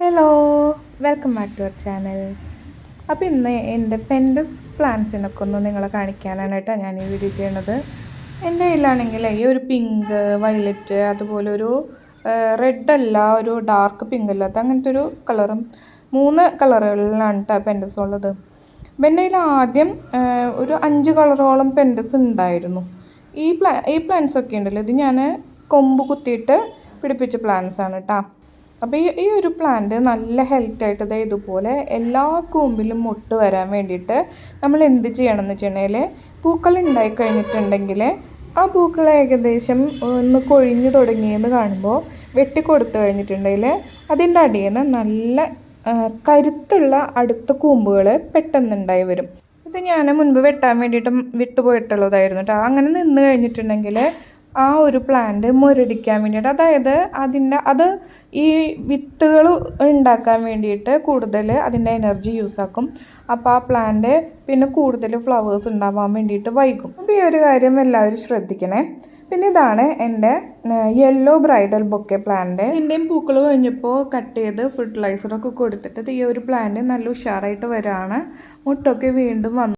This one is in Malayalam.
Hello welcome back to our channel അപ്പോൾ ഇന്ന് എന്റെ പെൻഡസ് പ്ലാന്റ്സിനൊക്കെ ഒന്ന് നിങ്ങളെ കാണിക്കാനാണ് കേട്ടോ ഞാൻ ഈ വീഡിയോ ചെയ്യണത് എന്റെ കയ്യിലാണെങ്കിൽ ഈ ഒരു പിങ്ക് വയലറ്റ് അതുപോലെ ഒരു റെഡ് അല്ല ഒരു ഡാർക്ക് പിങ്ക് അല്ലാത്ത അങ്ങനത്തെ ഒരു കളറും മൂന്ന് കളറുകളിലാണ് കേട്ടോ പെൻഡസ് ഉള്ളത്. എന്റെ ആദ്യം ഒരു അഞ്ച് കളറോളം പെൻഡസ് ഉണ്ടായിരുന്നു. ഈ പ്ലാ ഈ പ്ലാന്റ്സ് ഒക്കെ ഉണ്ടല്ലോ ഇത് ഞാൻ കൊമ്പ് കുത്തിയിട്ട് പിടിപ്പിച്ച പ്ലാന്റ്സ് ആണ് കേട്ടോ അപ്പോൾ ഈ ഈ ഒരു പ്ലാന്റ് നല്ല ഹെൽത്തി ആയിട്ട് ദേ ഇതുപോലെ എല്ലാ കൂമ്പിലും മുട്ട് വരാൻ വേണ്ടിയിട്ട് നമ്മൾ എന്ത് ചെയ്യണം എന്ന് വെച്ചിട്ടുണ്ടെങ്കിൽ പൂക്കൾ ഉണ്ടായി കഴിഞ്ഞിട്ടുണ്ടെങ്കിൽ ആ പൂക്കൾ ഏകദേശം ഒന്ന് കൊഴിഞ്ഞു തുടങ്ങിയെന്ന് കാണുമ്പോൾ വെട്ടി കൊടുത്തു കഴിഞ്ഞിട്ടുണ്ടെങ്കിൽ അതിന്റെ അടിയിൽ നിന്ന് നല്ല കരുത്തുള്ള അടുത്ത കൂമ്പുകൾ പെട്ടെന്നുണ്ടായി വരും. ഇത് ഞാൻ മുൻപ് വെട്ടാൻ വേണ്ടിയിട്ട് വിട്ടുപോയിട്ടുള്ളതായിരുന്നു കേട്ടോ. അങ്ങനെ നിന്ന് കഴിഞ്ഞിട്ടുണ്ടെങ്കിൽ ആ ഒരു പ്ലാന്റ് മുരടിക്കാൻ വേണ്ടിയിട്ട്. അതായത് അതിന്റെ അത് ഈ വിത്തുകൾ ഉണ്ടാക്കാൻ വേണ്ടിയിട്ട് കൂടുതൽ അതിന്റെ എനർജി യൂസ് ആക്കും. അപ്പോൾ ആ പ്ലാന്റ് പിന്നെ കൂടുതൽ ഫ്ലവേഴ്സ് ഉണ്ടാവാൻ വേണ്ടിയിട്ട് വൈകും. അപ്പോൾ ഈ ഒരു കാര്യം എല്ലാവരും ശ്രദ്ധിക്കണേ. പിന്നെ ഇതാണ് എന്റെ യെല്ലോ ബ്രൈഡൽ ബൊക്കെ പ്ലാന്റ് എന്റെയും പൂക്കൾ കഴിഞ്ഞപ്പോൾ കട്ട് ചെയ്ത് ഫെർട്ടിലൈസറൊക്കെ കൊടുത്തിട്ട് ഈ ഒരു പ്ലാന്റ് നല്ല ഉഷാറായിട്ട് വരാണ്. മുട്ടൊക്കെ വീണ്ടും വന്നു.